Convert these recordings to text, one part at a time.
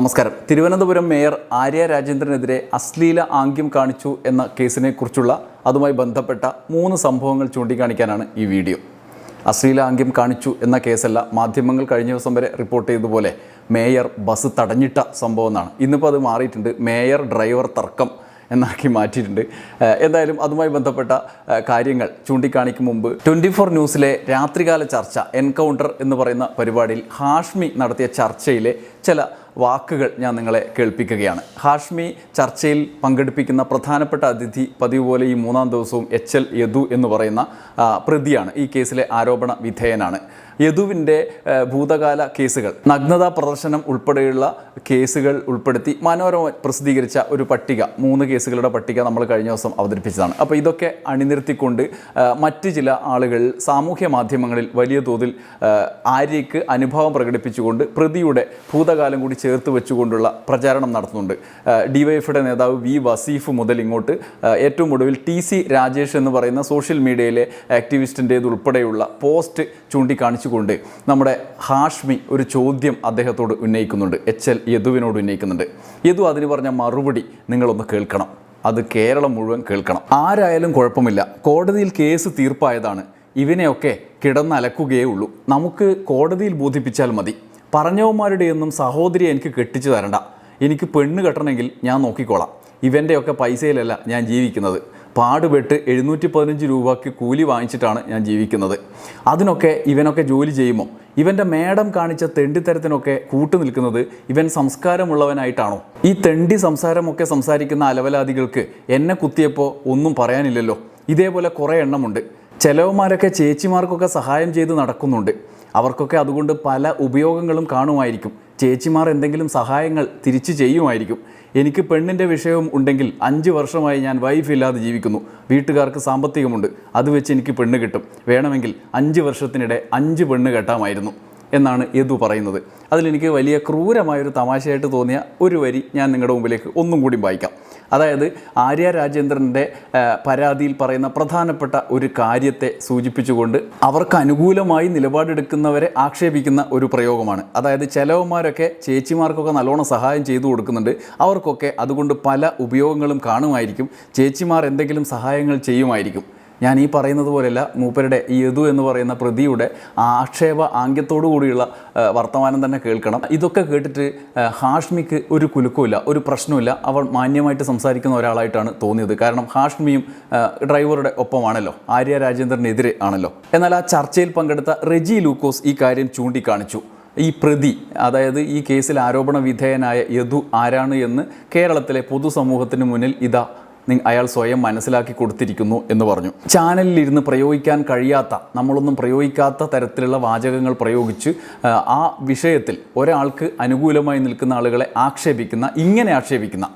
നമസ്കാരം. തിരുവനന്തപുരം മേയർ ആര്യ രാജേന്ദ്രനെതിരെ അശ്ലീല ആംഗ്യം കാണിച്ചു എന്ന കേസിനെ കുറിച്ചുള്ള അതുമായി ബന്ധപ്പെട്ട മൂന്ന് സംഭവങ്ങൾ ചൂണ്ടിക്കാണിക്കാനാണ് ഈ വീഡിയോ. അശ്ലീല ആംഗ്യം കാണിച്ചു എന്ന കേസല്ല മാധ്യമങ്ങൾ കഴിഞ്ഞ ദിവസം വരെ റിപ്പോർട്ട് ചെയ്തതുപോലെ മേയർ ബസ് തടഞ്ഞിട്ട സംഭവം എന്നാണ് ഇന്നിപ്പോൾ അത് മാറിയിട്ടുണ്ട്. മേയർ ഡ്രൈവർ തർക്കം എന്നാക്കി മാറ്റിയിട്ടുണ്ട്. എന്തായാലും അതുമായി ബന്ധപ്പെട്ട കാര്യങ്ങൾ ചൂണ്ടിക്കാണിക്കും മുമ്പ് ട്വന്റി ഫോർ ന്യൂസിലെ രാത്രികാല ചർച്ച എൻകൗണ്ടർ എന്ന് പറയുന്ന പരിപാടിയിൽ ഹാഷ്മി നടത്തിയ ചർച്ചയിലെ ചില വാക്കുകൾ ഞാൻ നിങ്ങളെ കേൾപ്പിക്കുകയാണ്. ഹാഷ്മി ചർച്ചയിൽ പങ്കെടുപ്പിക്കുന്ന പ്രധാനപ്പെട്ട അതിഥി പതിവ് പോലെ ഈ മൂന്നാം ദിവസവും എച്ച് എൽ യദു എന്ന് പറയുന്ന പ്രതിയാണ്. ഈ കേസിലെ ആരോപണ വിധേയനാണ്. യദുവിന്റെ ഭൂതകാല കേസുകൾ. നഗ്നതാ പ്രദർശനം ഉൾപ്പെടെയുള്ള കേസുകൾ ഉൾപ്പെടുത്തി മനോരമ പ്രസിദ്ധീകരിച്ച ഒരു പട്ടിക മൂന്ന് കേസുകളുടെ പട്ടിക നമ്മൾ കഴിഞ്ഞ ദിവസം അവതരിപ്പിച്ചതാണ്. അപ്പോൾ ഇതൊക്കെ അണിനിർത്തിക്കൊണ്ട് മറ്റ് ചില ആളുകൾ സാമൂഹ്യ മാധ്യമങ്ങളിൽ വലിയ തോതിൽ ആര്യയ്ക്ക് അനുഭവം പ്രകടിപ്പിച്ചുകൊണ്ട് പ്രതിയുടെ ഭൂതകാലം കൂടി ചേർത്ത് വെച്ചുകൊണ്ടുള്ള പ്രചാരണം നടത്തുന്നുണ്ട്. ഡിവൈഎഫിയുടെ നേതാവ് വി വസീഫ് മുതൽ ഇങ്ങോട്ട് ഏറ്റവും ഒടുവിൽ ടി സി രാജേഷ് എന്ന് പറയുന്ന സോഷ്യൽ മീഡിയയിലെ ആക്ടിവിസ്റ്റിന്റേത് ഉൾപ്പെടെയുള്ള പോസ്റ്റ് ചൂണ്ടിക്കാണിച്ചുകൊണ്ട് നമ്മുടെ ഹാഷ്മി ഒരു ചോദ്യം അദ്ദേഹത്തോട് ഉന്നയിക്കുന്നുണ്ട്. എച്ച് എൽ യദുവിനോട് ഉന്നയിക്കുന്നുണ്ട്. യദു അതിന് പറഞ്ഞ മറുപടി നിങ്ങളൊന്ന് കേൾക്കണം. അത് കേരളം മുഴുവൻ കേൾക്കണം. ആരായാലും കുഴപ്പമില്ല. കോടതിയിൽ കേസ് തീർപ്പായതാണ്. ഇവനെയൊക്കെ കിടന്നലക്കുകയേ ഉള്ളൂ. നമുക്ക് കോടതിയിൽ ബോധിപ്പിച്ചാൽ മതി. പറഞ്ഞവന്മാരുടെയൊന്നും സഹോദരി എനിക്ക് കെട്ടിച്ചു തരണ്ട. എനിക്ക് പെണ്ണ് കെട്ടണമെങ്കിൽ ഞാൻ നോക്കിക്കോളാം. ഇവന്റെയൊക്കെ പൈസയിലല്ല ഞാൻ ജീവിക്കുന്നത്. പാടുപെട്ട് എഴുന്നൂറ്റി പതിനഞ്ച് രൂപയ്ക്ക് കൂലി വാങ്ങിച്ചിട്ടാണ് ഞാൻ ജീവിക്കുന്നത്. അതിനൊക്കെ ഇവനൊക്കെ ജോലി ചെയ്യുമോ? ഇവന്റെ മേഡം കാണിച്ച തെണ്ടിത്തരത്തിനൊക്കെ കൂട്ടു നിൽക്കുന്നത് ഇവൻ സംസ്കാരമുള്ളവനായിട്ടാണോ? ഈ തെണ്ടി സംസാരമൊക്കെ സംസാരിക്കുന്ന അലവലാദികൾക്ക് എന്നെ കുത്തിയപ്പോൾ ഒന്നും പറയാനില്ലല്ലോ. ഇതേപോലെ കുറേ എണ്ണമുണ്ട്. ചിലവന്മാരൊക്കെ ചേച്ചിമാർക്കൊക്കെ സഹായം ചെയ്ത് നടക്കുന്നുണ്ട്. അവർക്കൊക്കെ അതുകൊണ്ട് പല ഉപയോഗങ്ങളും കാണുമായിരിക്കും. ചേച്ചിമാർ എന്തെങ്കിലും സഹായങ്ങൾ തിരിച്ചു ചെയ്യുമായിരിക്കും. എനിക്ക് പെണ്ണിന്റെ വിഷയവും ഉണ്ടെങ്കിൽ അഞ്ച് വർഷമായി ഞാൻ വൈഫ് ഇല്ലാതെ ജീവിക്കുന്നു. വീട്ടുകാർക്ക് സാമ്പത്തികമുണ്ട്. അത് വെച്ച് എനിക്ക് പെണ്ണ് കിട്ടും. വേണമെങ്കിൽ അഞ്ച് വർഷത്തിനിടെ അഞ്ച് പെണ്ണ് കെട്ടാമായിരുന്നു. എന്നാണ് യദു പറയുന്നത്. അതിലെനിക്ക് വലിയ ക്രൂരമായൊരു തമാശയായിട്ട് തോന്നിയ ഒരു വരി ഞാൻ നിങ്ങളുടെ മുമ്പിലേക്ക് ഒന്നും കൂടി വായിക്കാം. അതായത് ആര്യ രാജേന്ദ്രന്റെ പരാതിയിൽ പറയുന്ന പ്രധാനപ്പെട്ട ഒരു കാര്യത്തെ സൂചിപ്പിച്ചുകൊണ്ട് അവർക്ക് അനുകൂലമായി നിലപാടെടുക്കുന്നവരെ ആക്ഷേപിക്കുന്ന ഒരു പ്രയോഗമാണ്. അതായത് ചിലവന്മാരൊക്കെ ചേച്ചിമാർക്കൊക്കെ നല്ലോണം സഹായം ചെയ്തു കൊടുക്കുന്നുണ്ട്. അവർക്കൊക്കെ അതുകൊണ്ട് പല ഉപയോഗങ്ങളും കാണുമായിരിക്കും. ചേച്ചിമാർ എന്തെങ്കിലും സഹായങ്ങൾ ചെയ്യുമായിരിക്കും. ഞാൻ ഈ പറയുന്നത് പോലെയല്ല മൂപ്പരുടെ യദു എന്ന് പറയുന്ന പ്രതിയുടെ ആക്ഷേപ ആംഗ്യത്തോടു കൂടിയുള്ള വർത്തമാനം തന്നെ കേൾക്കണം. ഇതൊക്കെ കേട്ടിട്ട് ഹാഷ്മിക്ക് ഒരു കുലുക്കുമില്ല ഒരു പ്രശ്നമില്ല അവൾ മാന്യമായിട്ട് സംസാരിക്കുന്ന ഒരാളായിട്ടാണ് തോന്നിയത്. കാരണം ഹാഷ്മിയും ഡ്രൈവറുടെ ഒപ്പമാണല്ലോ ആര്യ രാജേന്ദ്രനെതിരെ ആണല്ലോ. എന്നാൽ ആ ചർച്ചയിൽ പങ്കെടുത്ത റെജി ലൂക്കോസ് ഈ കാര്യം ചൂണ്ടിക്കാണിച്ചു. ഈ പ്രതി അതായത് ഈ കേസിൽ ആരോപണ വിധേയനായ യദു ആരാണ് എന്ന് കേരളത്തിലെ പൊതുസമൂഹത്തിന് മുന്നിൽ ഇതാ അയാൾ സ്വയം മനസ്സിലാക്കി കൊടുത്തിരിക്കുന്നു എന്ന് പറഞ്ഞു. ചാനലിൽ ഇരുന്ന് പ്രയോഗിക്കാൻ കഴിയാത്ത നമ്മളൊന്നും പ്രയോഗിക്കാത്ത തരത്തിലുള്ള വാചകങ്ങൾ പ്രയോഗിച്ച് ആ, വിഷയത്തിൽ ഒരാൾക്ക് അനുകൂലമായി നിൽക്കുന്ന ആളുകളെ ആക്ഷേപിക്കുന്ന ഇങ്ങനെ ആക്ഷേപിക്കുന്ന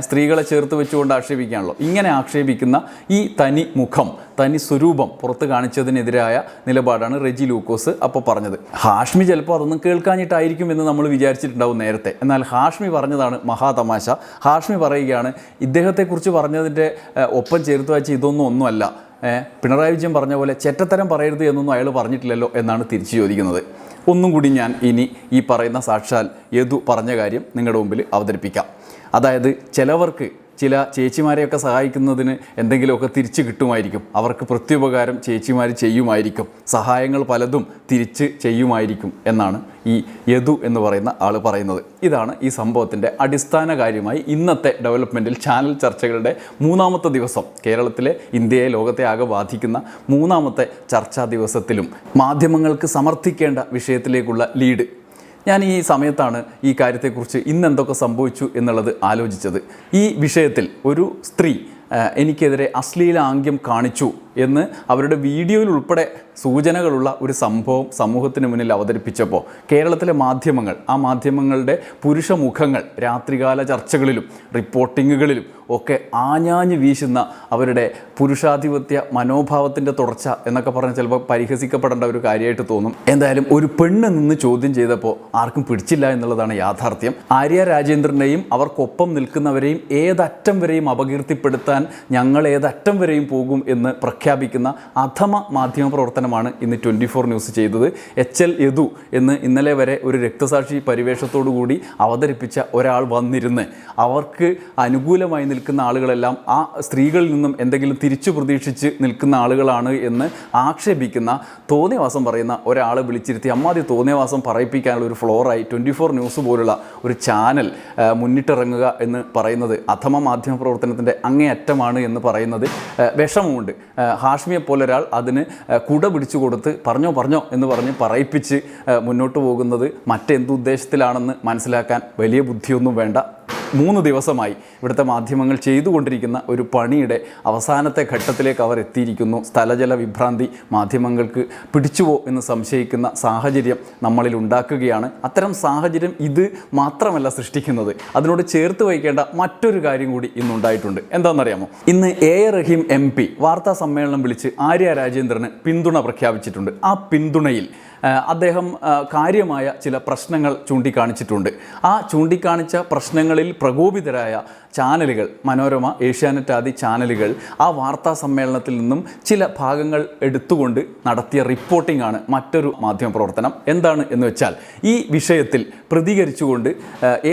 സ്ത്രീകളെ ചേർത്ത് വെച്ചുകൊണ്ട് ആക്ഷേപിക്കുകയാണല്ലോ ഇങ്ങനെ ആക്ഷേപിക്കുന്ന ഈ തനി മുഖം തനി സ്വരൂപം പുറത്ത് കാണിച്ചതിനെതിരായ നിലപാടാണ് റെജി ലൂക്കോസ് അപ്പോൾ പറഞ്ഞത്. ഹാഷ്മി ചിലപ്പോൾ അതൊന്നും കേൾക്കാഞ്ഞിട്ടായിരിക്കും എന്ന് നമ്മൾ വിചാരിച്ചിട്ടുണ്ടാവും നേരത്തെ. എന്നാൽ ഹാഷ്മി പറഞ്ഞതാണ് മഹാതമാശ. ഹാഷ്മി പറയുകയാണ് ഇദ്ദേഹത്തെക്കുറിച്ച് പറഞ്ഞതിന്റെ ഒപ്പം ചേർത്ത് വെച്ച് ഇതൊന്നും ഒന്നുമല്ല. പിണറായി വിജയൻ പറഞ്ഞ പോലെ ചെറ്റത്തരം പറയരുത് എന്നൊന്നും അയാൾ പറഞ്ഞിട്ടില്ലല്ലോ എന്നാണ് തിരിച്ചു ചോദിക്കുന്നത്. ഒന്നും കൂടി ഞാൻ ഇനി ഈ പറയുന്ന സാക്ഷാൽ യദു പറഞ്ഞ കാര്യം നിങ്ങളുടെ മുമ്പിൽ അവതരിപ്പിക്കാം. അതായത് ചിലവർക്ക് ചില ചേച്ചിമാരെയൊക്കെ സഹായിക്കുന്നതിന് എന്തെങ്കിലുമൊക്കെ തിരിച്ച് കിട്ടുമായിരിക്കും. അവർക്ക് പ്രത്യുപകാരം ചേച്ചിമാർ ചെയ്യുമായിരിക്കും. സഹായങ്ങൾ പലതും തിരിച്ച് ചെയ്യുമായിരിക്കും എന്നാണ് ഈ യദു എന്ന് പറയുന്ന ആൾ പറയുന്നത്. ഇതാണ് ഈ സംഭവത്തിന്റെ അടിസ്ഥാന കാര്യമായി ഇന്നത്തെ ഡെവലപ്മെന്റിൽ ചാനൽ ചർച്ചകളുടെ മൂന്നാമത്തെ ദിവസം. കേരളത്തിലെ ഇന്ത്യയെ ലോകത്തെ ആകെ ബാധിക്കുന്ന മൂന്നാമത്തെ ചർച്ചാ ദിവസത്തിലും മാധ്യമങ്ങൾക്ക് സമർത്ഥിക്കേണ്ട വിഷയത്തിലേക്കുള്ള ലീഡ് ഞാൻ ഈ സമയത്താണ് ഈ കാര്യത്തെക്കുറിച്ച് ഇന്ന് എന്തൊക്കെ സംഭവിച്ചു എന്നുള്ളത് ആലോചിച്ചത്. ഈ വിഷയത്തിൽ ഒരു സ്ത്രീ എനിക്കെതിരെ അശ്ലീല ആംഗ്യം കാണിച്ചു. എന്ന് അവരുടെ വീഡിയോയിൽ ഉൾപ്പെടെ സൂചനകളുള്ള ഒരു സംഭവം സമൂഹത്തിന് മുന്നിൽ അവതരിപ്പിച്ചപ്പോൾ കേരളത്തിലെ മാധ്യമങ്ങൾ ആ മാധ്യമങ്ങളുടെ പുരുഷ മുഖങ്ങൾ രാത്രികാല ചർച്ചകളിലും റിപ്പോർട്ടിങ്ങുകളിലും ഒക്കെ ആഞ്ഞാഞ്ഞ് വീശുന്ന അവരുടെ പുരുഷാധിപത്യ മനോഭാവത്തിന്റെ തുടർച്ച എന്നൊക്കെ പറഞ്ഞ് ചിലപ്പോൾ പരിഹസിക്കപ്പെടേണ്ട ഒരു കാര്യമായിട്ട് തോന്നും. എന്തായാലും ഒരു പെണ്ണ് നിന്ന് ചോദ്യം ചെയ്തപ്പോൾ ആർക്കും പിടിച്ചില്ല എന്നുള്ളതാണ് യാഥാർത്ഥ്യം. ആര്യ രാജേന്ദ്രനെയും അവർക്കൊപ്പം നിൽക്കുന്നവരെയും ഏതറ്റം വരെയും അപകീർത്തിപ്പെടുത്താൻ ഞങ്ങൾ ഏതറ്റം വരെയും പോകും എന്ന് പ്രഖ്യാപിച്ചു പ്രഖ്യാപിക്കുന്ന അധമ മാധ്യമ പ്രവർത്തനമാണ് ഇന്ന് ട്വന്റി ഫോർ ന്യൂസ് ചെയ്തത്. എച്ച് എൽ യദു എന്ന് ഇന്നലെ വരെ ഒരു രക്തസാക്ഷി പരിവേഷത്തോടുകൂടി അവതരിപ്പിച്ച ഒരാൾ വന്നിരുന്ന് അവർക്ക് അനുകൂലമായി നിൽക്കുന്ന ആളുകളെല്ലാം ആ സ്ത്രീകളിൽ നിന്നും എന്തെങ്കിലും തിരിച്ചു പ്രതീക്ഷിച്ച് നിൽക്കുന്ന ആളുകളാണ് എന്ന് ആക്ഷേപിക്കുന്ന തോന്നിയവാസം പറയുന്ന ഒരാളെ വിളിച്ചിരുത്തി അമ്മാതി തോന്നിയവാസം പറയിപ്പിക്കാനുള്ള ഒരു ഫ്ലോറായി ട്വന്റി ഫോർ ന്യൂസ് പോലുള്ള ഒരു ചാനൽ മുന്നിട്ടിറങ്ങുക എന്ന് പറയുന്നത് അധമ മാധ്യമ പ്രവർത്തനത്തിന്റെ അങ്ങേയറ്റമാണ് എന്ന് പറയുന്നത്. വിഷമമുണ്ട്. ഹാഷ്മിയെ പോലൊരാൾ അതിന് കുട പിടിച്ചു കൊടുത്ത് പറഞ്ഞോ പറഞ്ഞോ എന്ന് പറഞ്ഞ് പറയിപ്പിച്ച് മുന്നോട്ട് പോകുന്നത് മറ്റെന്തുദ്ദേശത്തിലാണെന്ന് മനസ്സിലാക്കാൻ വലിയ ബുദ്ധിയൊന്നും വേണ്ട. മൂന്ന് ദിവസമായി ഇവിടുത്തെ മാധ്യമങ്ങൾ ചെയ്തുകൊണ്ടിരിക്കുന്ന ഒരു പണിയുടെ അവസാനത്തെ ഘട്ടത്തിലേക്ക് അവർ എത്തിയിരിക്കുന്നു. സ്ഥലജല വിഭ്രാന്തി മാധ്യമങ്ങൾക്ക് പിടിച്ചുവോ എന്ന് സംശയിക്കുന്ന സാഹചര്യം നമ്മളിൽ ഉണ്ടാക്കുകയാണ്. അത്തരം സാഹചര്യം ഇത് മാത്രമല്ല സൃഷ്ടിക്കുന്നത്. അതിനോട് ചേർത്ത് വയ്ക്കേണ്ട മറ്റൊരു കാര്യം കൂടി ഇന്നുണ്ടായിട്ടുണ്ട്. എന്താണെന്നറിയാമോ? ഇന്ന് A A Rahim M P വാർത്താ സമ്മേളനം വിളിച്ച് ആര്യ രാജേന്ദ്രന് പിന്തുണ പ്രഖ്യാപിച്ചിട്ടുണ്ട്. ആ പിന്തുണയിൽ അദ്ദേഹം കാര്യമായ ചില പ്രശ്നങ്ങൾ ചൂണ്ടിക്കാണിച്ചിട്ടുണ്ട്. ആ ചൂണ്ടിക്കാണിച്ച പ്രശ്നങ്ങളിൽ പ്രകോപിതരായ ചാനലുകൾ മനോരമ ഏഷ്യാനെറ്റ് ആദി ചാനലുകൾ ആ വാർത്താ സമ്മേളനത്തിൽ നിന്നും ചില ഭാഗങ്ങൾ എടുത്തുകൊണ്ട് നടത്തിയ റിപ്പോർട്ടിംഗ് ആണ് മറ്റൊരു മാധ്യമ പ്രവർത്തനം. എന്താണ് എന്ന് വെച്ചാൽ ഈ വിഷയത്തിൽ പ്രതികരിച്ചുകൊണ്ട്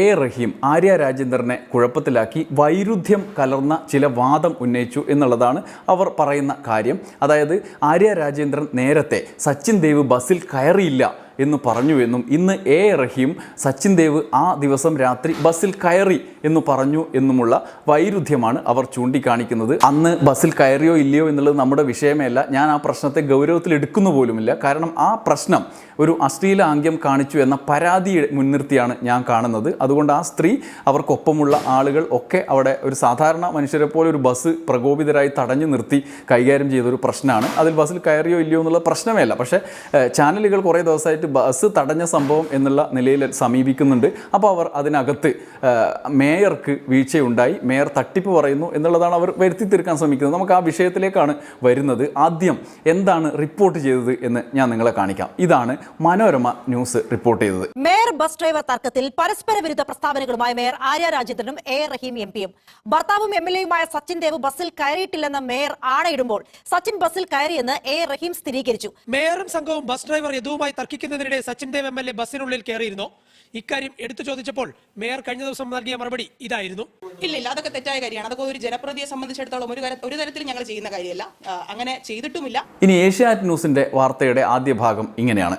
എ. റഹീം ആര്യ രാജേന്ദ്രനെ കുഴപ്പത്തിലാക്കി വൈരുദ്ധ്യം കലർന്ന ചില വാദം ഉന്നയിച്ചു എന്നുള്ളതാണ് അവർ പറയുന്ന കാര്യം. അതായത് ആര്യ രാജേന്ദ്രൻ നേരത്തെ സച്ചിൻ ദേവ് ബസ്സിൽ കയറിയില്ല എന്ന് പറഞ്ഞു എന്നും ഇന്ന് എ. റഹീം സച്ചിൻ ദേവ് ആ ദിവസം രാത്രി ബസ്സിൽ കയറി എന്ന് പറഞ്ഞു എന്നുമുള്ള വൈരുദ്ധ്യമാണ് അവർ ചൂണ്ടിക്കാണിക്കുന്നത്. അന്ന് ബസ്സിൽ കയറിയോ ഇല്ലയോ എന്നുള്ളത് നമ്മുടെ വിഷയമേ അല്ല ഞാൻ ആ പ്രശ്നത്തെ ഗൗരവത്തിൽ എടുക്കുന്ന പോലുമില്ല. കാരണം ആ പ്രശ്നം ഒരു അശ്ലീല ആംഗ്യം കാണിച്ചു എന്ന പരാതി മുൻനിർത്തിയാണ് ഞാൻ കാണുന്നത്. അതുകൊണ്ട് ആ സ്ത്രീ അവർക്കൊപ്പമുള്ള ആളുകൾ ഒക്കെ അവിടെ ഒരു സാധാരണ മനുഷ്യരെ പോലെ ഒരു ബസ് പ്രകോപിതരായി തടഞ്ഞു നിർത്തി കൈകാര്യം ചെയ്തൊരു പ്രശ്നമാണ്. അതിൽ ബസ്സിൽ കയറിയോ ഇല്ലയോ എന്നുള്ള പ്രശ്നമേ അല്ല പക്ഷേ ചാനലുകൾ കുറേ ദിവസമായിട്ട് ബസ് തടഞ്ഞ സംഭവം എന്നുള്ള നിലയിൽ സമീപിക്കുന്നുണ്ട്. അപ്പോൾ അവർ അതിനകത്ത് മേയർക്ക് വീഴ്ചയുണ്ടായി. മേയർ തട്ടിപ്പ് പറയുന്നു എന്നുള്ളതാണ് അവർ വരുത്തി തീർക്കാൻ ശ്രമിക്കുന്നത്. നമുക്ക് ആ വിഷയത്തിലേക്കാണ് വരുന്നത്. ആദ്യം എന്താണ് റിപ്പോർട്ട് ചെയ്തത് എന്ന് ഞാൻ നിങ്ങളെ കാണിക്കാം. ഇതാണ് മനോരമ ന്യൂസ് റിപ്പോർട്ട് ചെയ്തത്. മേയർ ബസ് ഡ്രൈവർ തർക്കത്തിൽ പരസ്പര വിരുദ്ധ പ്രസ്താവനകളുമായി മേയർ ആര്യ രാജേന്ദ്രനും എ. റഹീം എം. പിയും ഭർത്താവും എം. എൽ എയുമായ സച്ചിൻ ദേവ് ബസ്സിൽ കയറിയിട്ടില്ലെന്ന് മേയർ ആണയിടുമ്പോൾ സച്ചിൻ ബസ്സിൽ കയറിയെന്ന് എ. റഹീം സ്ഥിരീകരിച്ചു. മേയറും സംഘവും ബസ് ഡ്രൈവർ യദുവുമായി തർക്കിക്കുന്നതിനിടെ Sachin Dev M L A ബസ്സിനുള്ളിൽ കയറിയിരുന്നു. ഇക്കാര്യം എടുത്തു ചോദിച്ചപ്പോൾ മേയർ കഴിഞ്ഞ ദിവസം നൽകിയ മറുപടി ഇതായിരുന്നു. ഇല്ല ഇല്ല അതൊക്കെ തെറ്റായ കാര്യമാണ്. അതൊക്കെ ഒരു ജനപ്രതിയെ സംബന്ധിച്ചിടത്തോളം ഒരു ഒരു തരത്തിൽ ഞങ്ങൾ ചെയ്യുന്ന കാര്യമല്ല. അങ്ങനെ ചെയ്തിട്ടുമില്ല. ഇനി ഏഷ്യാനെറ്റ് ന്യൂസിന്റെ വാർത്തയുടെ ആദ്യ ഭാഗം ഇങ്ങനെയാണ്.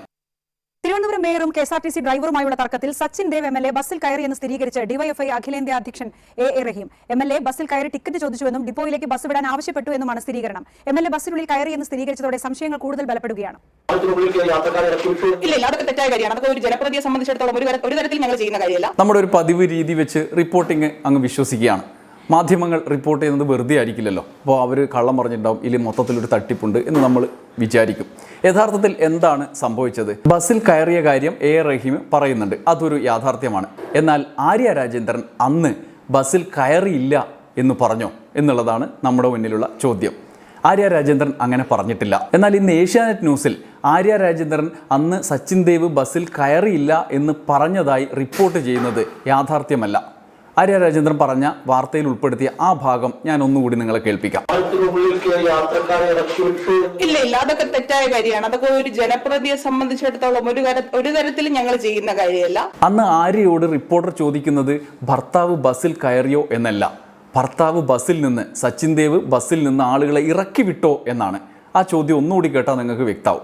Thiruvananthapuram മേയറും K S R T C ഡ്രൈവറുമായുള്ള തർക്കത്തിൽ Sachin Dev M L A ബസ്സിൽ കയറിയെന്ന് സ്ഥിരീകരിച്ച് ഡിവൈഎഫ്ഐ അഖിലേന്ത്യാ അധ്യക്ഷൻ A A Rahim. M L A ബസ്സിൽ കയറി ടിക്കറ്റ് ചോദിച്ചുവെന്നും ഡിപ്പോയിലേക്ക് ബസ് വിടാൻ ആവശ്യപ്പെട്ടു എന്നുമാണ് സ്ഥിരീകരണം. എം എൽ എ ബസ്സിനുള്ളിൽ കയറിയെന്ന് സ്ഥിരീകരിച്ചതോടെ സംശയങ്ങൾ കൂടുതൽ ബലപ്പെടുകയാണ്. ഇല്ല ഇല്ല അതൊക്കെ തെറ്റായ കാര്യമാണ്. അതൊക്കെ ഒരു ജനപ്രതിയെ സംബന്ധിച്ചിടത്തോളം ഒരു തരത്തിൽ ഞങ്ങൾ ചെയ്യുന്ന കാര്യമല്ല. നമ്മുടെ ഒരു പതിവ് രീതി വെച്ച് റിപ്പോർട്ടിങ് അങ്ങ് വിശ്വസിക്കുകയാണ്. മാധ്യമങ്ങൾ റിപ്പോർട്ട് ചെയ്യുന്നത് വെറുതെ ആയിരിക്കില്ലല്ലോ. അപ്പോൾ അവർ കള്ളം പറഞ്ഞിട്ടുണ്ടാവും. ഇല്ലെങ്കിൽ മൊത്തത്തിലൊരു തട്ടിപ്പുണ്ട് എന്ന് നമ്മൾ വിചാരിക്കും. യഥാർത്ഥത്തിൽ എന്താണ് സംഭവിച്ചത്? ബസ്സിൽ കയറിയ കാര്യം എ. റഹീം പറയുന്നുണ്ട്. അതൊരു യാഥാർത്ഥ്യമാണ്. എന്നാൽ ആര്യ രാജേന്ദ്രൻ അന്ന് ബസ്സിൽ കയറിയില്ല എന്ന് പറഞ്ഞോ എന്നുള്ളതാണ് നമ്മുടെ മുന്നിലുള്ള ചോദ്യം. ആര്യ രാജേന്ദ്രൻ അങ്ങനെ പറഞ്ഞിട്ടില്ല. എന്നാൽ ഇന്ന് ഏഷ്യാനെറ്റ് ന്യൂസിൽ ആര്യ രാജേന്ദ്രൻ അന്ന് സച്ചിൻ ദേവ് ബസ്സിൽ കയറിയില്ല എന്ന് പറഞ്ഞതായി റിപ്പോർട്ട് ചെയ്യുന്നത് യാഥാർത്ഥ്യമല്ല. ആര്യ രാജേന്ദ്രൻ പറഞ്ഞ വാർത്തയിൽ ഉൾപ്പെടുത്തിയ ആ ഭാഗം ഞാൻ ഒന്നുകൂടി നിങ്ങളെ കേൾപ്പിക്കാം. ഇല്ല ഇല്ല അതൊക്കെ തെറ്റായ കാര്യമാണ്. അതൊക്കെ ഒരു ജനപ്രതിയെ സംബന്ധിച്ചിടത്തോളം ഒരു ഒരു തരത്തിൽ ഞങ്ങൾ ചെയ്യുന്ന കാര്യമല്ല. അന്ന് ആര്യയോട് റിപ്പോർട്ടർ ചോദിക്കുന്നത് ഭർത്താവ് ബസ്സിൽ കയറിയോ എന്നല്ല. ഭർത്താവ് ബസ്സിൽ നിന്ന് സച്ചിൻ ദേവ് ബസ്സിൽ നിന്ന് ആളുകളെ ഇറക്കി വിട്ടോ എന്നാണ്. ആ ചോദ്യം ഒന്നുകൂടി കേട്ടാൽ നിങ്ങൾക്ക് വ്യക്തമാവും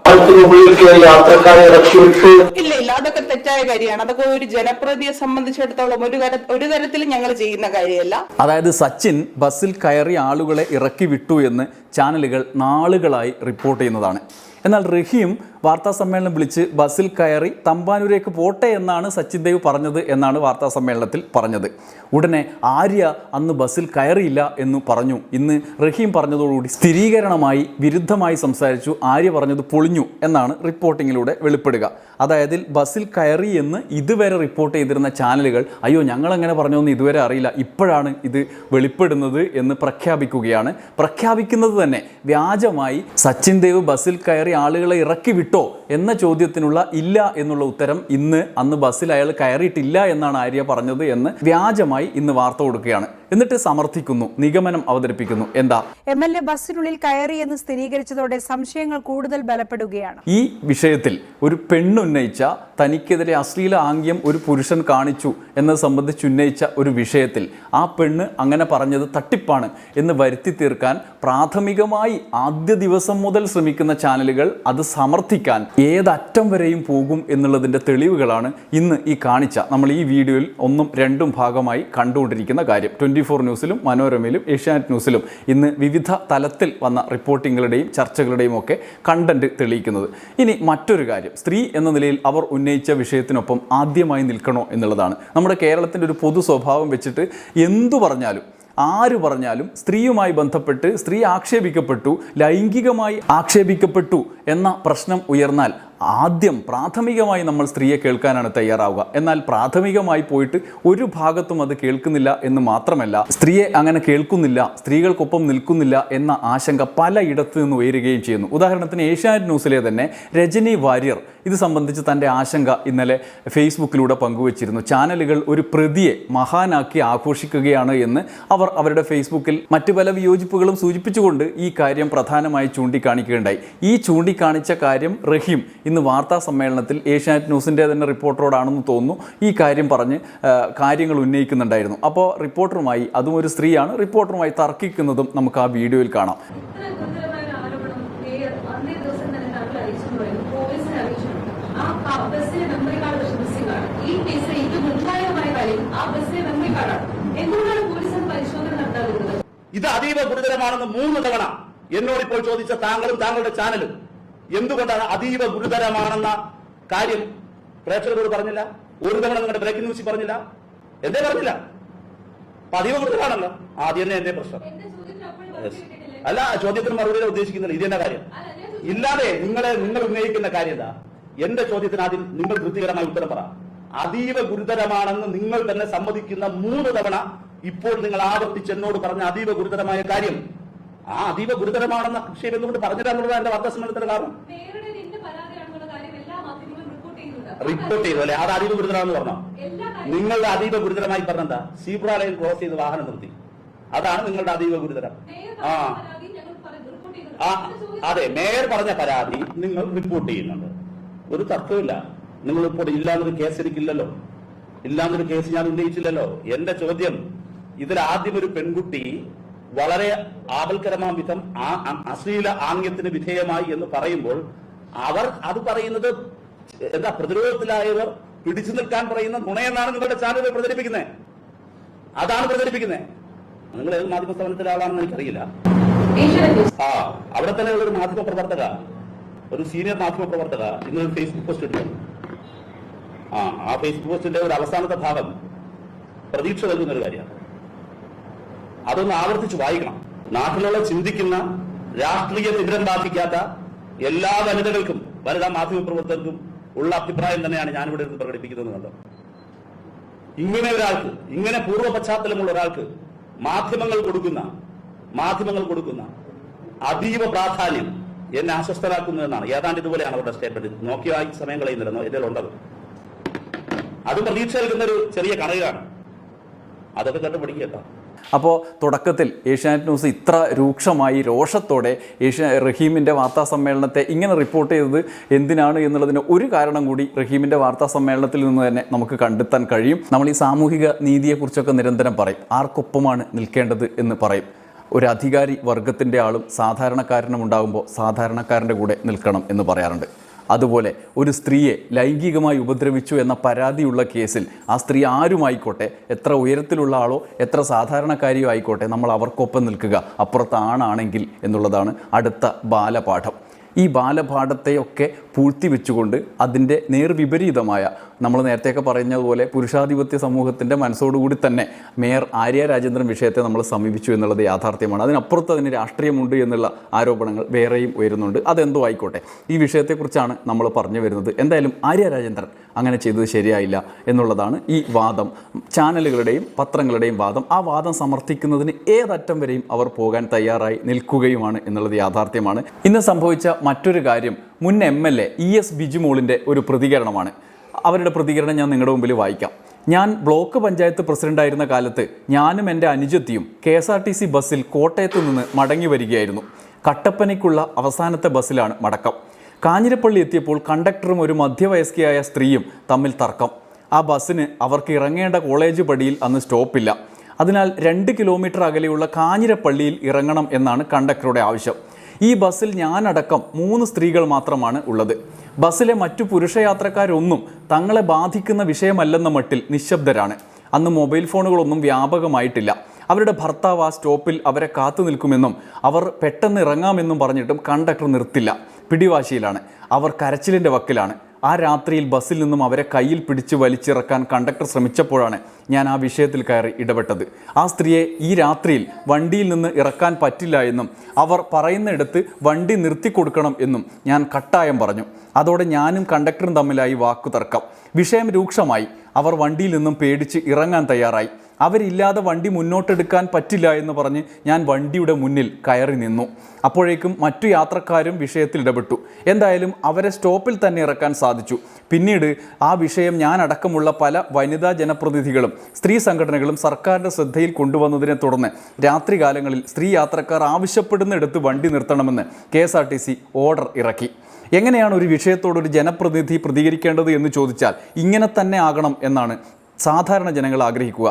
ഇല്ല ഇല്ല അതൊക്കെ തെറ്റായ കാര്യമാണ്. അതൊക്കെ ഒരു ജനപ്രതിയെ സംബന്ധിച്ചിടത്തോളം ഒരു ഒരു തരത്തിൽ ഞങ്ങൾ ചെയ്യുന്ന കാര്യമല്ല. അതായത് സച്ചിൻ ബസ്സിൽ കയറി ആളുകളെ ഇറക്കി വിട്ടു എന്ന് ചാനലുകൾ നാളുകളായി റിപ്പോർട്ട് ചെയ്യുന്നതാണ്. എന്നാൽ റഹീം വാർത്താ സമ്മേളനം വിളിച്ച് ബസ്സിൽ കയറി തമ്പാനൂരേക്ക് പോട്ടെ എന്നാണ് സച്ചിൻ ദേവ് പറഞ്ഞത് എന്നാണ് വാർത്താ സമ്മേളനത്തിൽ പറഞ്ഞത്. ഉടനെ ആര്യ അന്ന് ബസ്സിൽ കയറിയില്ല എന്ന് പറഞ്ഞു. ഇന്ന് റഹീം പറഞ്ഞതോടുകൂടി സ്ഥിരീകരണമായി വിരുദ്ധമായി സംസാരിച്ചു. ആര്യ പറഞ്ഞത് പൊളിഞ്ഞു എന്നാണ് റിപ്പോർട്ടിങ്ങിലൂടെ വെളിപ്പെടുക. അതായത് ബസ്സിൽ കയറി എന്ന് ഇതുവരെ റിപ്പോർട്ട് ചെയ്തിരുന്ന ചാനലുകൾ അയ്യോ ഞങ്ങൾ അങ്ങനെ പറഞ്ഞൊന്നും ഇതുവരെ അറിയില്ല. ഇപ്പോഴാണ് ഇത് വെളിപ്പെടുന്നത് എന്ന് പ്രഖ്യാപിക്കുകയാണ്. പ്രഖ്യാപിക്കുന്നത് തന്നെ വ്യാജമായി സച്ചിൻ ദേവ് ബസ്സിൽ കയറി ആളുകളെ ഇറക്കി വിട്ടോ എന്ന ചോദ്യത്തിനുള്ള ഇല്ല എന്നുള്ള ഉത്തരം ഇന്ന് അന്ന് ബസ്സിൽ അയാൾ കയറിയിട്ടില്ല എന്നാണ് ആര്യ പറഞ്ഞത് എന്ന് വ്യാജമായി ഇന്ന് വാർത്ത കൊടുക്കുകയാണ്. എന്നിട്ട് സമർത്ഥിക്കുന്നു നിഗമനം അവതരിപ്പിക്കുന്നു. എന്താ? എം എൽ എ ബസ്സിനുള്ളിൽ കയറി എന്ന് സ്ഥിരീകരിച്ചതോടെ സംശയങ്ങൾ കൂടുതൽ ബലപ്പെടുകയാണ്. ഈ വിഷയത്തിൽ ഒരു പെണ്ണുന്നയിച്ച തനിക്കെതിരെ അശ്ലീല ആംഗ്യം ഒരു പുരുഷൻ കാണിച്ചു എന്നത് സംബന്ധിച്ച് ഉന്നയിച്ച ഒരു വിഷയത്തിൽ ആ പെണ്ണ് അങ്ങനെ പറഞ്ഞത് തട്ടിപ്പാണ് എന്ന് വരുത്തി തീർക്കാൻ പ്രാഥമികമായി ആദ്യ ദിവസം മുതൽ ശ്രമിക്കുന്ന ചാനലുകൾ അത് സമർത്ഥിക്കാൻ ഏതറ്റം വരെയും പോകും എന്നുള്ളതിന്റെ തെളിവുകളാണ് ഇന്ന് ഈ കാണിച്ച. നമ്മൾ ഈ വീഡിയോയിൽ ഒന്നും രണ്ടും ഭാഗമായി കണ്ടുകൊണ്ടിരിക്കുന്ന കാര്യം. ട്വന്റി ഫോർ ന്യൂസിലും മനോരമയിലും ഏഷ്യാനെറ്റ് ന്യൂസിലും ഇന്ന് വിവിധ തലത്തിൽ വന്ന റിപ്പോർട്ടിങ്ങുകളുടെയും ചർച്ചകളുടെയും ഒക്കെ കണ്ടന്റ് തെളിയിക്കുന്നത്. ഇനി മറ്റൊരു കാര്യം. സ്ത്രീ എന്ന നിലയിൽ അവർ ഉന്നയിച്ച വിഷയത്തിനൊപ്പം ആദ്യമായി നിൽക്കണോ എന്നുള്ളതാണ്. നമ്മുടെ കേരളത്തിന്റെ ഒരു പൊതു സ്വഭാവം വെച്ചിട്ട് എന്തു പറഞ്ഞാലും ആര് പറഞ്ഞാലും സ്ത്രീയുമായി ബന്ധപ്പെട്ട് സ്ത്രീ ആക്ഷേപിക്കപ്പെട്ടു ലൈംഗികമായി ആക്ഷേപിക്കപ്പെട്ടു എന്ന പ്രശ്നം ഉയർന്നാൽ ആദ്യം പ്രാഥമികമായി നമ്മൾ സ്ത്രീയെ കേൾക്കാനാണ് തയ്യാറാവുക. എന്നാൽ പ്രാഥമികമായി പോയിട്ട് ഒരു ഭാഗത്തും അത് കേൾക്കുന്നില്ല എന്ന് മാത്രമല്ല സ്ത്രീയെ അങ്ങനെ കേൾക്കുന്നില്ല സ്ത്രീകൾക്കൊപ്പം നിൽക്കുന്നില്ല എന്ന ആശങ്ക പലയിടത്തു നിന്ന് ഉയരുകയും ചെയ്യുന്നു. ഉദാഹരണത്തിന് ഏഷ്യാനെറ്റ് ന്യൂസിലെ തന്നെ രജനി വാര്യർ ഇത് സംബന്ധിച്ച് തന്റെ ആശങ്ക ഇന്നലെ ഫേസ്ബുക്കിലൂടെ പങ്കുവച്ചിരുന്നു. ചാനലുകൾ ഒരു പ്രതിയെ മഹാനാക്കി ആഘോഷിക്കുകയാണ് എന്ന് അവർ അവരുടെ ഫേസ്ബുക്കിൽ മറ്റു പല വിയോജിപ്പുകളും സൂചിപ്പിച്ചുകൊണ്ട് ഈ കാര്യം പ്രധാനമായി ചൂണ്ടിക്കാണിക്കുകയുണ്ടായി. ഈ ചൂണ്ടിക്കാണിച്ച കാര്യം റഹീം ഇന്ന് വാർത്താ സമ്മേളനത്തിൽ ഏഷ്യാനെറ്റ് ന്യൂസിന്റെ തന്നെ റിപ്പോർട്ടറോടാണെന്ന് തോന്നുന്നു. ഈ കാര്യം പറഞ്ഞ് കാര്യങ്ങൾ ഉന്നയിക്കുന്നുണ്ടായിരുന്നു. അപ്പോൾ റിപ്പോർട്ടറുമായി അതും ഒരു സ്ത്രീയാണ് റിപ്പോർട്ടറുമായി തർക്കിക്കുന്നതും നമുക്ക് ആ വീഡിയോയിൽ കാണാം. ഇത് അതീവ ഗുരുതരമാണെന്ന് മൂന്ന് തവണ എന്നോട് ഇപ്പോൾ ചോദിച്ച താങ്കളും താങ്കളുടെ ചാനലും. എന്തുകൊണ്ടാണ് അതീവ ഗുരുതരമാണെന്ന കാര്യം പ്രേക്ഷകരോട് പറഞ്ഞില്ല? ഒരു തവണ നിങ്ങളുടെ ബ്രേക്കിംഗ് ന്യൂസിൽ പറഞ്ഞില്ല. എന്തേ പറഞ്ഞില്ല? അതീവ ഗുരുതരമാണല്ലോ ആദ്യം തന്നെ എന്റെ പ്രശ്നം? എന്റെ. അല്ല ചോദ്യത്തിന് മറുപടി ഉദ്ദേശിക്കുന്നില്ല. ഇത് തന്നെ കാര്യം. ഇല്ലാതെ നിങ്ങളെ നിങ്ങൾ ഉന്നയിക്കുന്ന കാര്യം എന്താ? എന്റെ ചോദ്യത്തിന് ആദ്യം നിങ്ങൾ തൃപ്തികരമായ ഉത്തരം പറ. അതീവ ഗുരുതരമാണെന്ന് നിങ്ങൾ തന്നെ സമ്മതിക്കുന്ന മൂന്ന് തവണ ഇപ്പോൾ നിങ്ങൾ ആവർത്തിച്ച് എന്നോട് പറഞ്ഞ അതീവ ഗുരുതരമായ കാര്യം ആ അതീവ ഗുരുതരമാണെന്ന ആക്ഷേപം എന്തുകൊണ്ട് പറഞ്ഞിട്ടാന്നുള്ളത് എന്റെ വാർത്താ സമ്മേളനത്തിന്റെ കാരണം റിപ്പോർട്ട് ചെയ്തു അല്ലെ? അത് അതീവ ഗുരുതരമാണെന്ന് പറഞ്ഞോ? നിങ്ങളുടെ അതീവ ഗുരുതരമായി പറഞ്ഞെന്താ? സീബ്ര ലൈൻ ക്രോസ് ചെയ്ത് വാഹനം നിർത്തി. അതാണ് നിങ്ങളുടെ അതീവ ഗുരുതരം. ആ. ആ അതെ മേയർ പറഞ്ഞ പരാതി നിങ്ങൾ റിപ്പോർട്ട് ചെയ്യുന്നുണ്ട്. ഒരു തർക്കമില്ല നിങ്ങൾ റിപ്പോർട്ട് ഇല്ലാന്നൊരു കേസ് എനിക്കില്ലല്ലോ. ഇല്ലാന്നൊരു കേസ് ഞാൻ ഉന്നയിച്ചില്ലല്ലോ. എന്റെ ചോദ്യം ഇതിൽ ആദ്യം ഒരു പെൺകുട്ടി വളരെ ആപൽക്കരമാം വിധം ആ അശ്ലീല ആംഗ്യത്തിന് വിധേയമായി എന്ന് പറയുമ്പോൾ അവർ അത് പറയുന്നത് എന്താ പ്രതിരോധത്തിലായവർ പിടിച്ചു നിൽക്കാൻ പറയുന്ന നുണയെന്നാണ് നിങ്ങളുടെ ചാനലുകൾ പ്രചരിപ്പിക്കുന്നത് അതാണ് പ്രചരിപ്പിക്കുന്നത് നിങ്ങൾ ഏത് മാധ്യമ സ്ഥാപനത്തിലെ ആളാണെന്ന് എനിക്കറിയില്ല. ആ അവിടെ തന്നെ ഒരു മാധ്യമ പ്രവർത്തക ഒരു സീനിയർ മാധ്യമ പ്രവർത്തക ഇന്ന് ഫേസ്ബുക്ക് പോസ്റ്റ് ഇട്ടു. ആ ആ ഫേസ്ബുക്ക് പോസ്റ്റിന്റെ ഒരു അവസാനത്തെ ഭാഗം പ്രതീക്ഷ നൽകുന്ന ഒരു കാര്യമാണ്. അതൊന്ന് ആവർത്തിച്ച് വായിക്കണം. നാട്ടിലുള്ള ചിന്തിക്കുന്ന രാഷ്ട്രീയ തിമിരം ബാധിക്കാത്ത എല്ലാ വനിതകൾക്കും വനിതാ മാധ്യമ പ്രവർത്തകർക്കും ഉള്ള അഭിപ്രായം തന്നെയാണ് ഞാനിവിടെ ഇരുന്ന് പ്രകടിപ്പിക്കുന്നത് കണ്ടോ ഇങ്ങനെ ഒരാൾക്ക് ഇങ്ങനെ പൂർവ പശ്ചാത്തലമുള്ള ഒരാൾക്ക് മാധ്യമങ്ങൾ കൊടുക്കുന്ന മാധ്യമങ്ങൾ കൊടുക്കുന്ന അതീവ പ്രാധാന്യം എന്നെ അസ്വസ്ഥരാക്കുന്നു എന്നാണ്. ഏതാണ്ട് ഇതുപോലെയാണ് അവരുടെ സ്റ്റേറ്റ്മെന്റ്. നോക്കിയ ഈ സമയം കളയുന്നില്ലെന്നോ ഇതിൽ ഉണ്ടത് അതും പ്രതീക്ഷ നൽകുന്ന ഒരു ചെറിയ കണകാണ് അതൊക്കെ കണ്ട് പഠിക്കുക കേട്ടോ. അപ്പോൾ തുടക്കത്തിൽ ഏഷ്യാനെറ്റ് ന്യൂസ് ഇത്ര രൂക്ഷമായി രോഷത്തോടെ ഏഷ്യ റഹീമിന്റെ വാർത്താ സമ്മേളനത്തെ ഇങ്ങനെ റിപ്പോർട്ട് ചെയ്തത് എന്തിനാണ് എന്നുള്ളതിന് ഒരു കാരണം കൂടി റഹീമിന്റെ വാർത്താ സമ്മേളനത്തിൽ നിന്ന് തന്നെ നമുക്ക് കണ്ടെത്താൻ കഴിയും. നമ്മൾ ഈ സാമൂഹിക നീതിയെക്കുറിച്ചൊക്കെ നിരന്തരം പറയും. ആർക്കൊപ്പമാണ് നിൽക്കേണ്ടത് എന്ന് പറയും. ഒരു അധികാരി വർഗത്തിന്റെ ആളും സാധാരണക്കാരനും ഉണ്ടാകുമ്പോൾ സാധാരണക്കാരന്റെ കൂടെ നിൽക്കണം എന്ന് പറയാറുണ്ട്. അതുപോലെ ഒരു സ്ത്രീയെ ലൈംഗികമായി ഉപദ്രവിച്ചു എന്ന പരാതിയുള്ള കേസിൽ ആ സ്ത്രീ ആരുമായിക്കോട്ടെ? എത്ര ഉയരത്തിലുള്ള ആളോ എത്ര സാധാരണക്കാരിയോ ആയിക്കോട്ടെ? നമ്മൾ അവർക്കൊപ്പം നിൽക്കുക. അപ്പുറത്ത് ആണാണെങ്കിൽ എന്നുള്ളതാണ് അടുത്ത ബാലപാഠം. ഈ ബാലപാഠത്തെയൊക്കെ പൂഴ്ത്തിവെച്ചുകൊണ്ട് അതിന്റെ നേർവിപരീതമായ നമ്മൾ നേരത്തെയൊക്കെ പറഞ്ഞതുപോലെ പുരുഷാധിപത്യ സമൂഹത്തിന്റെ മനസ്സോടുകൂടി തന്നെ മേയർ ആര്യ രാജേന്ദ്രൻ വിഷയത്തെ നമ്മൾ സമീപിച്ചു എന്നുള്ളത് യാഥാർത്ഥ്യമാണ്. അതിനപ്പുറത്ത് അതിന് രാഷ്ട്രീയമുണ്ട് എന്നുള്ള ആരോപണങ്ങൾ വേറെയും ഉയരുന്നുണ്ട്. അതെന്തോ ആയിക്കോട്ടെ. ഈ വിഷയത്തെക്കുറിച്ചാണ് നമ്മൾ പറഞ്ഞു വരുന്നത്. എന്തായാലും ആര്യ രാജേന്ദ്രൻ അങ്ങനെ ചെയ്തത് ശരിയായില്ല എന്നുള്ളതാണ് ഈ വാദം. ചാനലുകളുടെയും പത്രങ്ങളുടെയും വാദം. ആ വാദം സമർത്ഥിക്കുന്നതിന് ഏതറ്റം വരെയും അവർ പോകാൻ തയ്യാറായി നിൽക്കുകയുമാണ് എന്നുള്ളത് യാഥാർത്ഥ്യമാണ്. ഇന്ന് സംഭവിച്ച മറ്റൊരു കാര്യം മുൻ M L A E S ബിജുമോളിന്റെ ഒരു പ്രതികരണമാണ്. അവരുടെ പ്രതികരണം ഞാൻ നിങ്ങളുടെ മുമ്പിൽ വായിക്കാം. ഞാൻ ബ്ലോക്ക് പഞ്ചായത്ത് പ്രസിഡന്റായിരുന്ന കാലത്ത് ഞാനും എന്റെ അനുജത്തിയും K S R T C ബസ്സിൽ കോട്ടയത്ത് നിന്ന് മടങ്ങി വരികയായിരുന്നു. കട്ടപ്പനയ്ക്കുള്ള അവസാനത്തെ ബസ്സിലാണ് മടക്കം. കാഞ്ഞിരപ്പള്ളി എത്തിയപ്പോൾ കണ്ടക്ടറും ഒരു മധ്യവയസ്കയായ സ്ത്രീയും തമ്മിൽ തർക്കം. ആ ബസ്സിന് അവർക്ക് ഇറങ്ങേണ്ട കോളേജ് പടിയിൽ അന്ന് സ്റ്റോപ്പില്ല. അതിനാൽ രണ്ട് കിലോമീറ്റർ അകലെയുള്ള കാഞ്ഞിരപ്പള്ളിയിൽ ഇറങ്ങണം എന്നാണ് കണ്ടക്ടറുടെ ആവശ്യം. ഈ ബസ്സിൽ ഞാനടക്കം മൂന്ന് സ്ത്രീകൾ മാത്രമാണ് ഉള്ളത്. ബസ്സിലെ മറ്റു പുരുഷയാത്രക്കാരൊന്നും തങ്ങളെ ബാധിക്കുന്ന വിഷയമല്ലെന്ന മട്ടിൽ നിശബ്ദരാണ്. അന്ന് മൊബൈൽ ഫോണുകളൊന്നും വ്യാപകമായിട്ടില്ല. അവരുടെ ഭർത്താവ് ആ സ്റ്റോപ്പിൽ അവരെ കാത്തു നിൽക്കുമെന്നും അവർ പെട്ടെന്ന് ഇറങ്ങാമെന്നും പറഞ്ഞിട്ടും കണ്ടക്ടർ നിർത്തില്ല. പിടിവാശിയിലാണ്. അവർ കരച്ചിലിന്റെ വക്കിലാണ്. ആ രാത്രിയിൽ ബസ്സിൽ നിന്നും അവരെ കയ്യിൽ പിടിച്ച് വലിച്ചിറക്കാൻ കണ്ടക്ടർ ശ്രമിച്ചപ്പോഴാണ് ഞാൻ ആ വിഷയത്തിൽ കയറി ഇടപെട്ടത്. ആ സ്ത്രീയെ ഈ രാത്രിയിൽ വണ്ടിയിൽ നിന്ന് ഇറക്കാൻ പറ്റില്ല എന്നും അവർ പറയുന്നിടത്ത് വണ്ടി നിർത്തി കൊടുക്കണം എന്നും ഞാൻ കട്ടായം പറഞ്ഞു. അതോടെ ഞാനും കണ്ടക്ടറും തമ്മിലായി വാക്കുതർക്കം. വിഷയം രൂക്ഷമായി. അവർ വണ്ടിയിൽ നിന്നും പേടിച്ച് ഇറങ്ങാൻ തയ്യാറായി. അവരില്ലാതെ വണ്ടി മുന്നോട്ടെടുക്കാൻ പറ്റില്ല എന്ന് പറഞ്ഞ് ഞാൻ വണ്ടിയുടെ മുന്നിൽ കയറി നിന്നു. അപ്പോഴേക്കും മറ്റു യാത്രക്കാരും വിഷയത്തിൽ ഇടപെട്ടു. എന്തായാലും അവരെ സ്റ്റോപ്പിൽ തന്നെ ഇറക്കാൻ സാധിച്ചു. പിന്നീട് ആ വിഷയം ഞാൻ അടക്കമുള്ള പല വനിതാ ജനപ്രതിനിധികളും സ്ത്രീ സംഘടനകളും സർക്കാരിന്റെ ശ്രദ്ധയിൽ കൊണ്ടുവന്നതിനെ തുടർന്ന് രാത്രികാലങ്ങളിൽ സ്ത്രീ യാത്രക്കാർ ആവശ്യപ്പെടുന്നിടത്ത് വണ്ടി നിർത്തണമെന്ന് K S R T C order ഇറക്കി. എങ്ങനെയാണ് ഒരു വിഷയത്തോട് ഒരു ജനപ്രതിനിധി പ്രതികരിക്കേണ്ടത് എന്ന് ചോദിച്ചാൽ ഇങ്ങനെ തന്നെ ആകണം എന്നാണ് സാധാരണ ജനങ്ങൾ ആഗ്രഹിക്കുക.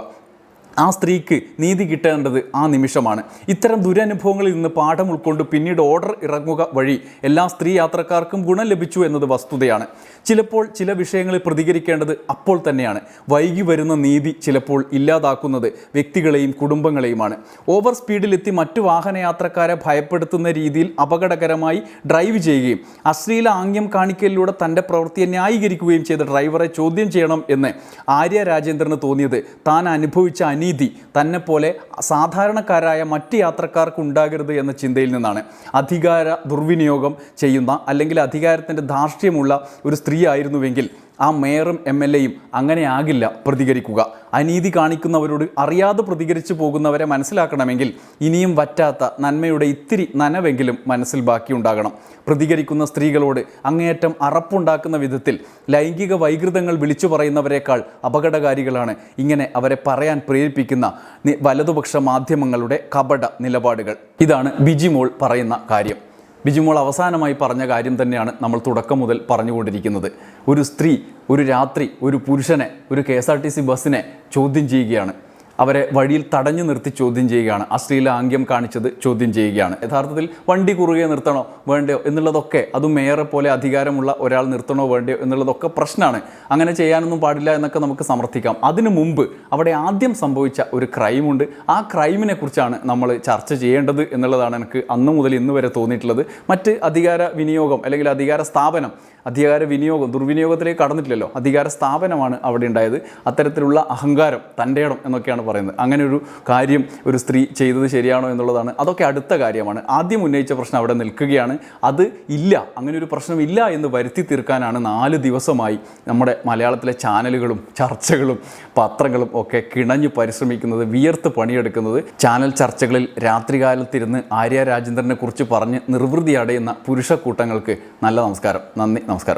ആ സ്ത്രീക്ക് നീതി കിട്ടേണ്ടത് ആ നിമിഷമാണ്. ഇത്തരം ദുരനുഭവങ്ങളിൽ നിന്ന് പാഠം ഉൾക്കൊണ്ട് പിന്നീട് ഓർഡർ ഇറങ്ങുക വഴി എല്ലാ സ്ത്രീ യാത്രക്കാർക്കും ഗുണം ലഭിച്ചു എന്നത് വസ്തുതയാണ്. ചിലപ്പോൾ ചില വിഷയങ്ങളിൽ പ്രതികരിക്കേണ്ടത് അപ്പോൾ തന്നെയാണ്. വൈകി വരുന്ന നീതി ചിലപ്പോൾ ഇല്ലാതാക്കുന്നത് വ്യക്തികളെയും കുടുംബങ്ങളെയുമാണ്. ഓവർ സ്പീഡിലെത്തി മറ്റു വാഹനയാത്രക്കാരെ ഭയപ്പെടുത്തുന്ന രീതിയിൽ അപകടകരമായി ഡ്രൈവ് ചെയ്യുകയും അശ്ലീല ആംഗ്യം കാണിക്കലിലൂടെ തന്റെ പ്രവൃത്തിയെ ന്യായീകരിക്കുകയും ചെയ്ത ഡ്രൈവറെ ചോദ്യം ചെയ്യണം എന്ന് ആര്യ രാജേന്ദ്രന് തോന്നിയത് താൻ അനുഭവിച്ച അനീതി തന്നെ പോലെ സാധാരണക്കാരായ മറ്റ് യാത്രക്കാർക്ക് ഉണ്ടാകരുത് എന്ന ചിന്തയിൽ നിന്നാണ്. അധികാര ദുർവിനിയോഗം ചെയ്യുന്ന അല്ലെങ്കിൽ അധികാരത്തിന്റെ ധാർഷ്ട്യമുള്ള ഒരു സ്ത്രീ ആയിരുന്നുവെങ്കിൽ ആ മേയറും എം എൽ എയും അങ്ങനെ ആകില്ല പ്രതികരിക്കുക. അനീതി കാണിക്കുന്നവരോട് അറിയാതെ പ്രതികരിച്ചു പോകുന്നവരെ മനസ്സിലാക്കണമെങ്കിൽ ഇനിയും വറ്റാത്ത നന്മയുടെ ഇത്തിരി നനവെങ്കിലും മനസ്സിൽ ബാക്കിയുണ്ടാകണം. പ്രതികരിക്കുന്ന സ്ത്രീകളോട് അങ്ങേയറ്റം അറപ്പുണ്ടാക്കുന്ന വിധത്തിൽ ലൈംഗിക വൈകൃതങ്ങൾ വിളിച്ചു പറയുന്നവരെക്കാൾ അപകടകാരികളാണ് ഇങ്ങനെ അവരെ പറയാൻ പ്രേരിപ്പിക്കുന്ന വലതുപക്ഷ മാധ്യമങ്ങളുടെ കപട നിലപാടുകൾ. ഇതാണ് ബിജിമോൾ പറയുന്ന കാര്യം. ബിജിമോൾ അവസാനമായി പറഞ്ഞ കാര്യം തന്നെയാണ് നമ്മൾ തുടക്കം മുതൽ പറഞ്ഞുകൊണ്ടിരിക്കുന്നത്. ഒരു സ്ത്രീ ഒരു രാത്രി ഒരു പുരുഷനെ ഒരു K S R T C ബസ്സിനെ ചോദ്യം ചെയ്യുകയാണ്. അവരെ വഴിയിൽ തടഞ്ഞു നിർത്തി ചോദ്യം ചെയ്യുകയാണ്. അശ്ലീല ആംഗ്യം കാണിച്ചത് ചോദ്യം ചെയ്യുകയാണ്. യഥാർത്ഥത്തിൽ വണ്ടി കുറുകെ നിർത്തണോ വേണ്ടയോ എന്നുള്ളതൊക്കെ അതും മേയറെ പോലെ അധികാരമുള്ള ഒരാൾ നിർത്തണോ വേണ്ടയോ എന്നുള്ളതൊക്കെ പ്രശ്നമാണ്. അങ്ങനെ ചെയ്യാനൊന്നും പാടില്ല എന്നൊക്കെ നമുക്ക് സമർത്ഥിക്കാം. അതിനു മുമ്പ് അവിടെ ആദ്യം സംഭവിച്ച ഒരു ക്രൈമുണ്ട്. ആ ക്രൈമിനെ കുറിച്ചാണ് നമ്മൾ ചർച്ച ചെയ്യേണ്ടത് എന്നുള്ളതാണ് എനിക്ക് അന്നു മുതൽ ഇന്ന് വരെ തോന്നിയിട്ടുള്ളത്. മറ്റ് അധികാര വിനിയോഗം അല്ലെങ്കിൽ അധികാര സ്ഥാപനം അധികാര വിനിയോഗം ദുർവിനിയോഗത്തിലേക്ക് കടന്നിട്ടില്ലല്ലോ. അധികാര സ്ഥാപനമാണ് അവിടെ ഉണ്ടായത്. അത്തരത്തിലുള്ള അഹങ്കാരം തന്റെ ഇടം എന്നൊക്കെയാണ് പറയുന്നത്. അങ്ങനെ ഒരു കാര്യം ഒരു സ്ത്രീ ചെയ്തത് ശരിയാണോ എന്നുള്ളതാണ്. അതൊക്കെ അടുത്ത കാര്യമാണ്. ആദ്യം ഉന്നയിച്ച പ്രശ്നം അവിടെ നിൽക്കുകയാണ്. അത് ഇല്ല. അങ്ങനെ ഒരു പ്രശ്നമില്ല എന്ന് വരുത്തി തീർക്കാനാണ് നാല് ദിവസമായി നമ്മുടെ മലയാളത്തിലെ ചാനലുകളും ചർച്ചകളും പത്രങ്ങളും ഒക്കെ കിണഞ്ഞു പരിശ്രമിക്കുന്നത് വിയർത്ത് പണിയെടുക്കുന്നത്. ചാനൽ ചർച്ചകളിൽ രാത്രികാലത്തിരുന്ന് ആര്യ രാജേന്ദ്രനെ കുറിച്ച് പറഞ്ഞ് നിർവൃതി അടയുന്ന പുരുഷ കൂട്ടങ്ങൾക്ക് നല്ല നമസ്കാരം. നന്ദി. നമസ്കാരം.